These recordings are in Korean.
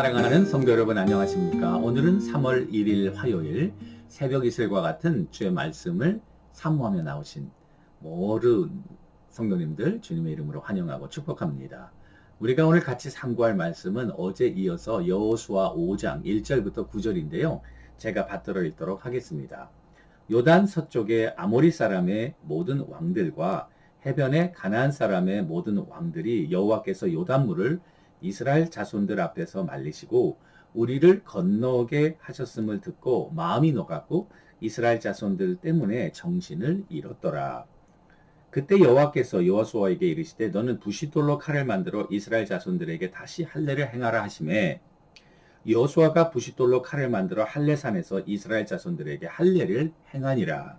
사랑하는 성도 여러분 안녕하십니까? 오늘은 3월 1일 화요일 새벽 이슬과 같은 주의 말씀을 사모하며 나오신 모든 성도님들 주님의 이름으로 환영하고 축복합니다. 우리가 오늘 같이 상고할 말씀은 어제 이어서 여호수아 5장 1절부터 9절인데요. 제가 받들어 읽도록 하겠습니다. 요단 서쪽의 아모리 사람의 모든 왕들과 해변의 가나안 사람의 모든 왕들이 여호와께서 요단물을 이스라엘 자손들 앞에서 말리시고 우리를 건너게 하셨음을 듣고 마음이 녹았고 이스라엘 자손들 때문에 정신을 잃었더라. 그때 여호와께서 여호수아에게 이르시되 너는 부싯돌로 칼을 만들어 이스라엘 자손들에게 다시 할례를 행하라 하심에 여호수아가 부싯돌로 칼을 만들어 할례산에서 이스라엘 자손들에게 할례를 행하니라.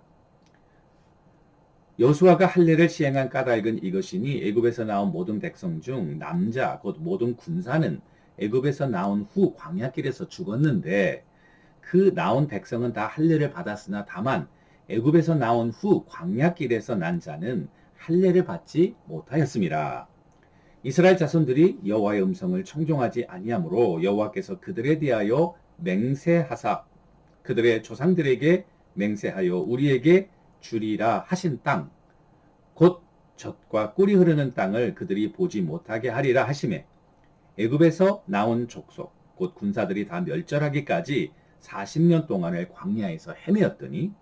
여수아가 할례를 시행한 까닭은 이것이니 애굽에서 나온 모든 백성 중 남자 곧 모든 군사는 애굽에서 나온 후 광야길에서 죽었는데 그 나온 백성은 다 할례를 받았으나 다만 애굽에서 나온 후 광야길에서 난 자는 할례를 받지 못하였습니다. 이스라엘 자손들이 여호와의 음성을 청종하지 아니하므로 여호와께서 그들에 대하여 맹세하사 그들의 조상들에게 맹세하여 우리에게 주리라 하신 땅, 곧 젖과 꿀이 흐르는 땅을 그들이 보지 못하게 하리라 하심에 애굽에서 나온 족속, 곧 군사들이 다 멸절하기까지 40년 동안을 광야에서 헤매었더니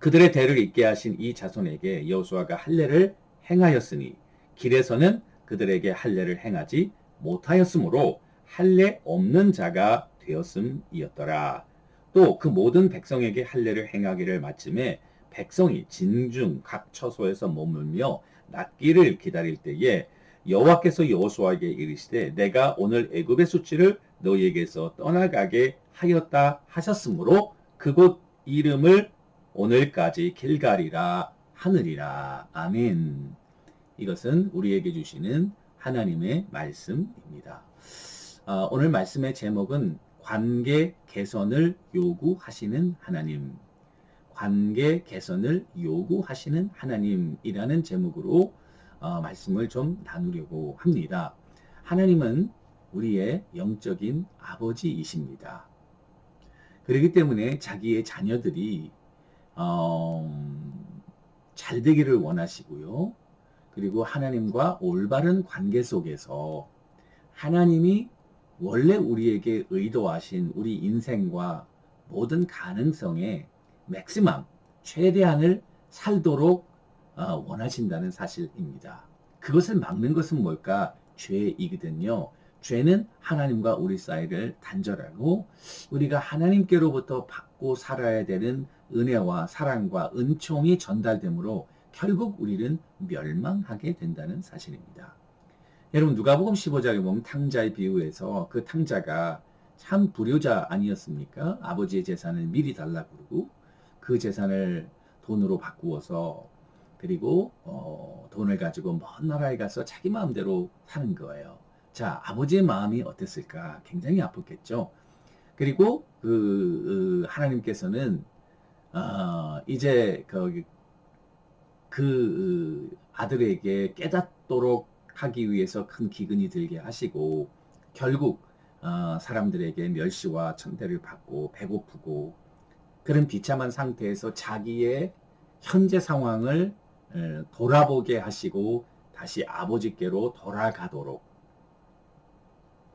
그들의 대를 잇게 하신 이 자손에게 여호수아가 할례를 행하였으니 길에서는 그들에게 할례를 행하지 못하였으므로 할례 없는 자가 되었음이었더라. 또 그 모든 백성에게 할례를 행하기를 마침에 백성이 진중 각 처소에서 머물며 낫기를 기다릴 때에 여호와께서 여호수아에게 이르시되 내가 오늘 애굽의 수치를 너희에게서 떠나가게 하였다 하셨으므로 그곳 이름을 오늘까지 길갈이라 하느리라 아멘. 이것은 우리에게 주시는 하나님의 말씀입니다. 어, 오늘 말씀의 제목은 관계 개선을 요구하시는 하나님. 관계 개선을 요구하시는 하나님이라는 제목으로 어, 말씀을 좀 나누려고 합니다. 하나님은 우리의 영적인 아버지이십니다. 그렇기 때문에 자기의 자녀들이 어, 잘 되기를 원하시고요. 그리고 하나님과 올바른 관계 속에서 하나님이 원래 우리에게 의도하신 우리 인생과 모든 가능성에 맥시멈, 최대한을 살도록 어, 원하신다는 사실입니다. 그것을 막는 것은 뭘까? 죄이거든요. 죄는 하나님과 우리 사이를 단절하고 우리가 하나님께로부터 받고 살아야 되는 은혜와 사랑과 은총이 전달되므로 결국 우리는 멸망하게 된다는 사실입니다. 여러분 누가복음 15장에 보면 탕자의 비유에서 그 탕자가 참 불효자 아니었습니까? 아버지의 재산을 미리 달라 그러고 그 재산을 돈으로 바꾸어서 그리고 어, 돈을 가지고 먼 나라에 가서 자기 마음대로 사는 거예요. 자, 아버지의 마음이 어땠을까? 굉장히 아팠겠죠. 그리고 그, 그 하나님께서는 어, 이제 그, 그 아들에게 깨닫도록 하기 위해서 큰 기근이 들게 하시고 결국 어, 사람들에게 멸시와 천대를 받고 배고프고 그런 비참한 상태에서 자기의 현재 상황을 돌아보게 하시고 다시 아버지께로 돌아가도록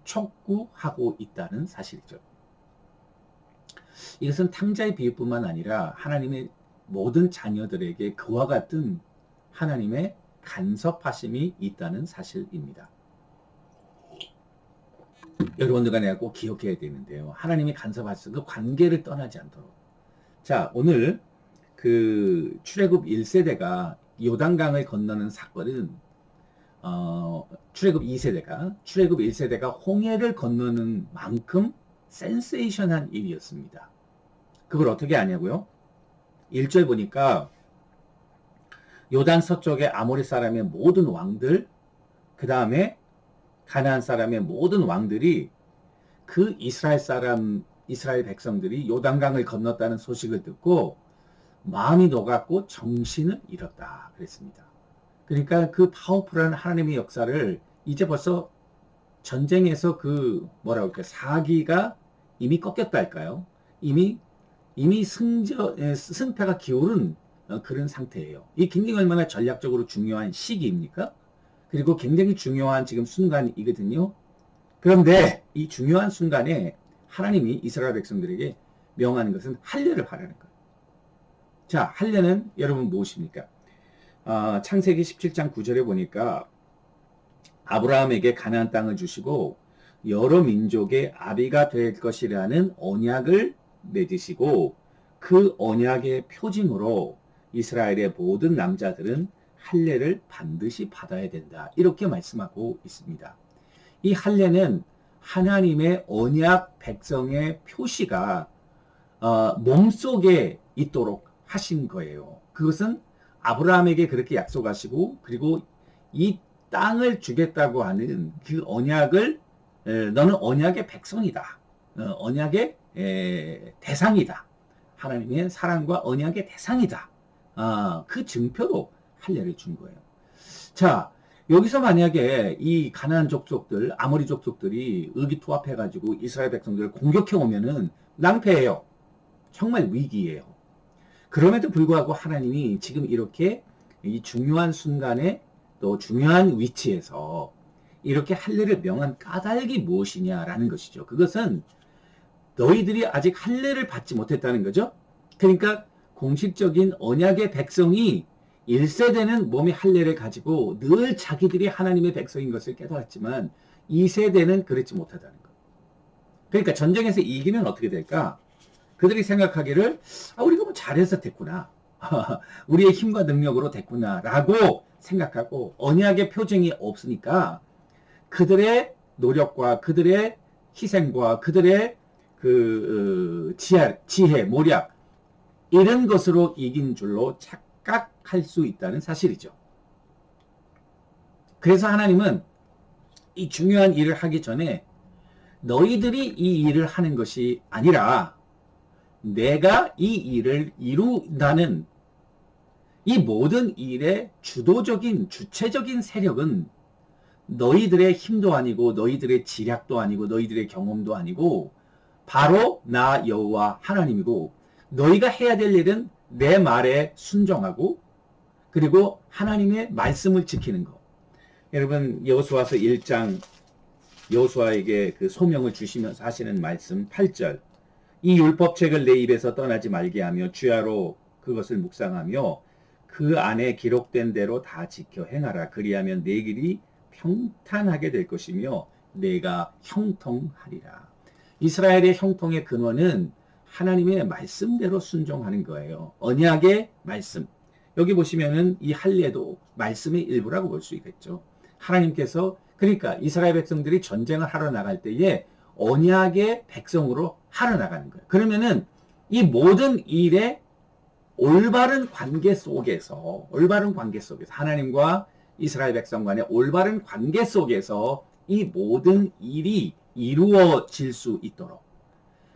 촉구하고 있다는 사실이죠. 이것은 탕자의 비유뿐만 아니라 하나님의 모든 자녀들에게 그와 같은 하나님의 간섭하심이 있다는 사실입니다. 여러분들과 내가 꼭 기억해야 되는데요. 하나님이 간섭하셔서 그 관계를 떠나지 않도록 자, 오늘 그 출애굽 1세대가 요단강을 건너는 사건은 어, 출애굽 2세대가 출애굽 1세대가 홍해를 건너는 만큼 센세이션한 일이었습니다. 그걸 어떻게 아냐고요? 1절 보니까 요단 서쪽의 아모리 사람의 모든 왕들 그 다음에 가나안 사람의 모든 왕들이 그 이스라엘 사람 이스라엘 백성들이 요단강을 건넜다는 소식을 듣고 마음이 녹았고 정신을 잃었다 그랬습니다. 그러니까 그 파워풀한 하나님의 역사를 이제 벌써 전쟁에서 그 뭐라고 할까 사기가 이미 꺾였다 할까요? 이미 이미 승저 에, 승패가 기울은 어, 그런 상태예요. 이 굉장히 얼마나 전략적으로 중요한 시기입니까? 그리고 굉장히 중요한 지금 순간이거든요. 그런데 이 중요한 순간에 하나님이 이스라엘 백성들에게 명하는 것은 할례를 하라는 거예요. 자, 할례는 여러분 무엇입니까? 어, 창세기 17장 9절에 보니까 아브라함에게 가나안 땅을 주시고 여러 민족의 아비가 될 것이라는 언약을 맺으시고 그 언약의 표징으로 이스라엘의 모든 남자들은 할례를 반드시 받아야 된다. 이렇게 말씀하고 있습니다. 이 할례는 하나님의 언약 백성의 표시가 어, 몸속에 있도록 하신 거예요. 그것은 아브라함에게 그렇게 약속하시고 그리고 이 땅을 주겠다고 하는 그 언약을 에, 너는 언약의 백성이다. 어, 언약의 에, 대상이다. 하나님의 사랑과 언약의 대상이다. 아, 그 증표로 할례를 준 거예요. 자, 여기서 만약에 이 가나안 족속들, 아모리 족속들이 의기투합해가지고 이스라엘 백성들을 공격해 오면은 낭패예요. 정말 위기예요. 그럼에도 불구하고 하나님이 지금 이렇게 이 중요한 순간에 또 중요한 위치에서 이렇게 할례를 명한 까닭이 무엇이냐라는 것이죠. 그것은 너희들이 아직 할례를 받지 못했다는 거죠. 그러니까 공식적인 언약의 백성이 1세대는 몸의 할례를 가지고 늘 자기들이 하나님의 백성인 것을 깨달았지만 2세대는 그렇지 못하다는 것. 그러니까 전쟁에서 이기면 어떻게 될까? 그들이 생각하기를 아, 우리가 뭐 잘해서 됐구나. 우리의 힘과 능력으로 됐구나. 라고 생각하고 언약의 표징이 없으니까 그들의 노력과 그들의 희생과 그들의 그 어, 지혜, 지혜, 모략 이런 것으로 이긴 줄로 착 각할 수 있다는 사실이죠. 그래서 하나님은 이 중요한 일을 하기 전에 너희들이 이 일을 하는 것이 아니라 내가 이 일을 이룬다는 이 모든 일의 주도적인 주체적인 세력은 너희들의 힘도 아니고 너희들의 지략도 아니고 너희들의 경험도 아니고 바로 나 여호와 하나님이고 너희가 해야 될 일은 내 말에 순종하고 그리고 하나님의 말씀을 지키는 것. 여러분 여호수아서 1장 여호수아에게 그 소명을 주시면서 하시는 말씀 8절 이 율법책을 내 입에서 떠나지 말게 하며 주야로 그것을 묵상하며 그 안에 기록된 대로 다 지켜 행하라 그리하면 내 길이 평탄하게 될 것이며 내가 형통하리라. 이스라엘의 형통의 근원은 하나님의 말씀대로 순종하는 거예요. 언약의 말씀. 여기 보시면은 이 할례도 말씀의 일부라고 볼 수 있겠죠. 하나님께서 그러니까 이스라엘 백성들이 전쟁을 하러 나갈 때에 언약의 백성으로 하러 나가는 거예요. 그러면은 이 모든 일에 올바른 관계 속에서 올바른 관계 속에서 하나님과 이스라엘 백성 간의 올바른 관계 속에서 이 모든 일이 이루어질 수 있도록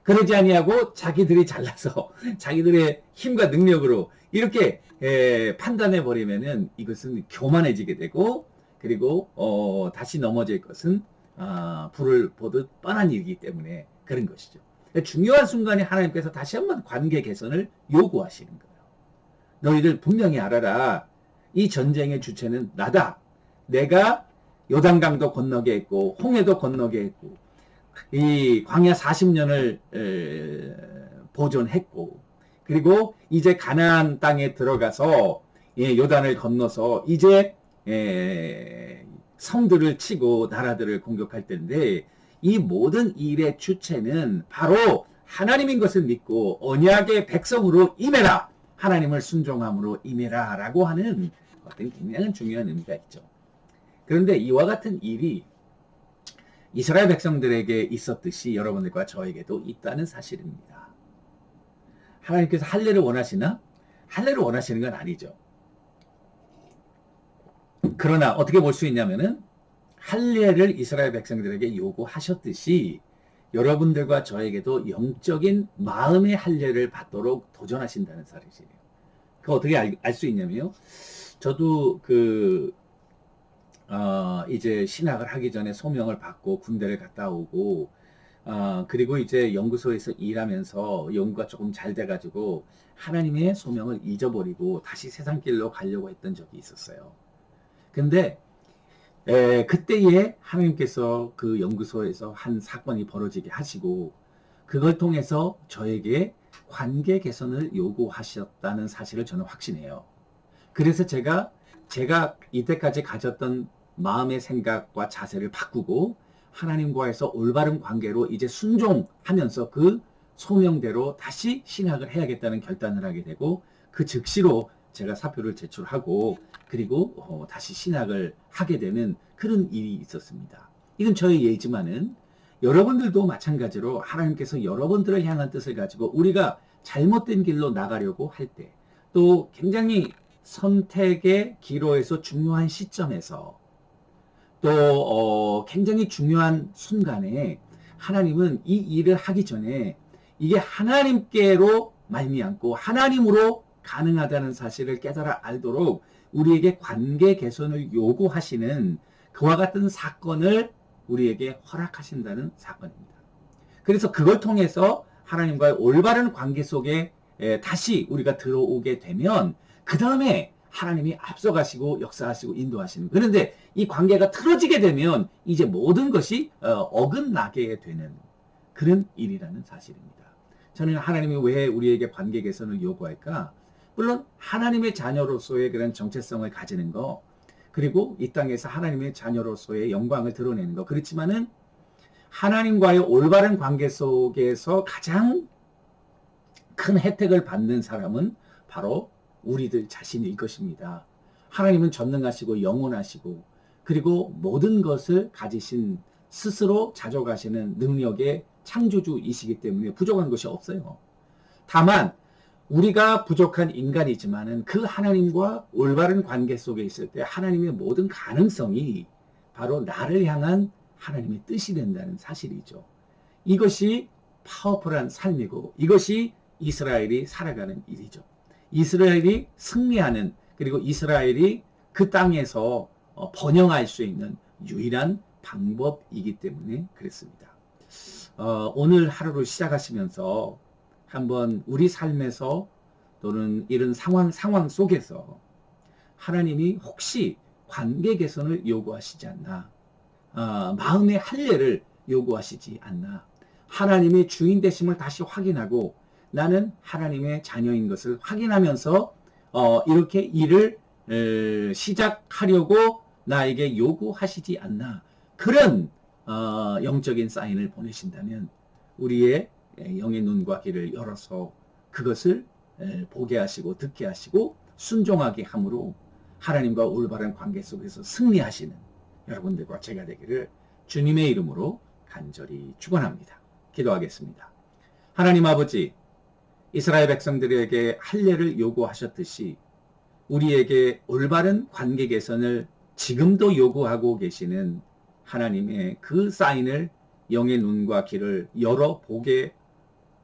그러지 아니하고 자기들이 잘나서 자기들의 힘과 능력으로 이렇게 에, 판단해 버리면은 이것은 교만해지게 되고 그리고 어, 다시 넘어질 것은 아, 불을 보듯 뻔한 일이기 때문에 그런 것이죠. 중요한 순간에 하나님께서 다시 한번 관계 개선을 요구하시는 거예요. 너희들 분명히 알아라. 이 전쟁의 주체는 나다. 내가 요단강도 건너게 했고 홍해도 건너게 했고 이 광야 40년을 에, 보존했고 그리고 이제 가나안 땅에 들어가서 예, 요단을 건너서 이제 에, 성들을 치고 나라들을 공격할 텐데 이 모든 일의 주체는 바로 하나님인 것을 믿고 언약의 백성으로 임해라. 하나님을 순종함으로 임해라. 라고 하는 어떤 굉장히 중요한 의미가 있죠. 그런데 이와 같은 일이 이스라엘 백성들에게 있었듯이 여러분들과 저에게도 있다는 사실입니다. 하나님께서 할례를 원하시나? 할례를 원하시는 건 아니죠. 그러나 어떻게 볼 수 있냐면은 할례를 이스라엘 백성들에게 요구하셨듯이 여러분들과 저에게도 영적인 마음의 할례를 받도록 도전하신다는 사실이에요. 그 어떻게 알 수 있냐면요. 저도 그 어, 이제 신학을 하기 전에 소명을 받고 군대를 갔다 오고 어, 그리고 이제 연구소에서 일하면서 연구가 조금 잘 돼가지고 하나님의 소명을 잊어버리고 다시 세상 길로 가려고 했던 적이 있었어요. 근데 에, 그때에 하나님께서 그 연구소에서 한 사건이 벌어지게 하시고 그걸 통해서 저에게 관계 개선을 요구하셨다는 사실을 저는 확신해요. 그래서 제가 제가 이때까지 가졌던 마음의 생각과 자세를 바꾸고 하나님과에서 올바른 관계로 이제 순종하면서 그 소명대로 다시 신학을 해야겠다는 결단을 하게 되고 그 즉시로 제가 사표를 제출하고 그리고 어, 다시 신학을 하게 되는 그런 일이 있었습니다. 이건 저의 예지만은 여러분들도 마찬가지로 하나님께서 여러분들을 향한 뜻을 가지고 우리가 잘못된 길로 나가려고 할 때 또 굉장히 선택의 기로에서 중요한 시점에서 또 어, 굉장히 중요한 순간에 하나님은 이 일을 하기 전에 이게 하나님께로 말미암고 하나님으로 가능하다는 사실을 깨달아 알도록 우리에게 관계 개선을 요구하시는 그와 같은 사건을 우리에게 허락하신다는 사건입니다. 그래서 그걸 통해서 하나님과의 올바른 관계 속에 다시 우리가 들어오게 되면 그 다음에 하나님이 앞서가시고 역사하시고 인도하시는 그런데 이 관계가 틀어지게 되면 이제 모든 것이 어, 어긋나게 되는 그런 일이라는 사실입니다. 저는 하나님이 왜 우리에게 관계 개선을 요구할까? 물론 하나님의 자녀로서의 그런 정체성을 가지는 거 그리고 이 땅에서 하나님의 자녀로서의 영광을 드러내는 거 그렇지만은 하나님과의 올바른 관계 속에서 가장 큰 혜택을 받는 사람은 바로 우리들 자신일 것입니다. 하나님은 전능하시고 영원하시고 그리고 모든 것을 가지신 스스로 자족하시는 능력의 창조주이시기 때문에 부족한 것이 없어요. 다만 우리가 부족한 인간이지만은 그 하나님과 올바른 관계 속에 있을 때 하나님의 모든 가능성이 바로 나를 향한 하나님의 뜻이 된다는 사실이죠. 이것이 파워풀한 삶이고 이것이 이스라엘이 살아가는 일이죠. 이스라엘이 승리하는 그리고 이스라엘이 그 땅에서 어, 번영할 수 있는 유일한 방법이기 때문에 그랬습니다. 어, 오늘 하루를 시작하시면서 한번 우리 삶에서 또는 이런 상황 상황 속에서 하나님이 혹시 관계 개선을 요구하시지 않나, 어, 마음의 할례를 요구하시지 않나, 하나님의 주인 되심을 다시 확인하고 나는 하나님의 자녀인 것을 확인하면서 어, 이렇게 일을 에, 시작하려고 나에게 요구하시지 않나 그런 어, 영적인 사인을 보내신다면 우리의 영의 눈과 귀를 열어서 그것을 에, 보게 하시고 듣게 하시고 순종하게 함으로 하나님과 올바른 관계 속에서 승리하시는 여러분들과 제가 되기를 주님의 이름으로 간절히 축원합니다. 기도하겠습니다. 하나님 아버지 이스라엘 백성들에게 할례를 요구하셨듯이 우리에게 올바른 관계 개선을 지금도 요구하고 계시는 하나님의 그 사인을 영의 눈과 귀를 열어 보게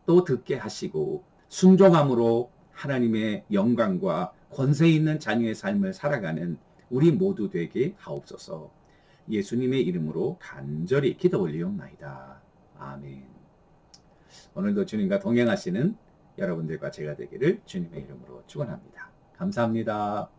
또 듣게 하시고 순종함으로 하나님의 영광과 권세 있는 자녀의 삶을 살아가는 우리 모두 되게 하옵소서. 예수님의 이름으로 간절히 기도 올리옵나이다. 아멘. 오늘도 주님과 동행하시는 여러분들과 제가 되기를 주님의 이름으로 축원합니다. 감사합니다.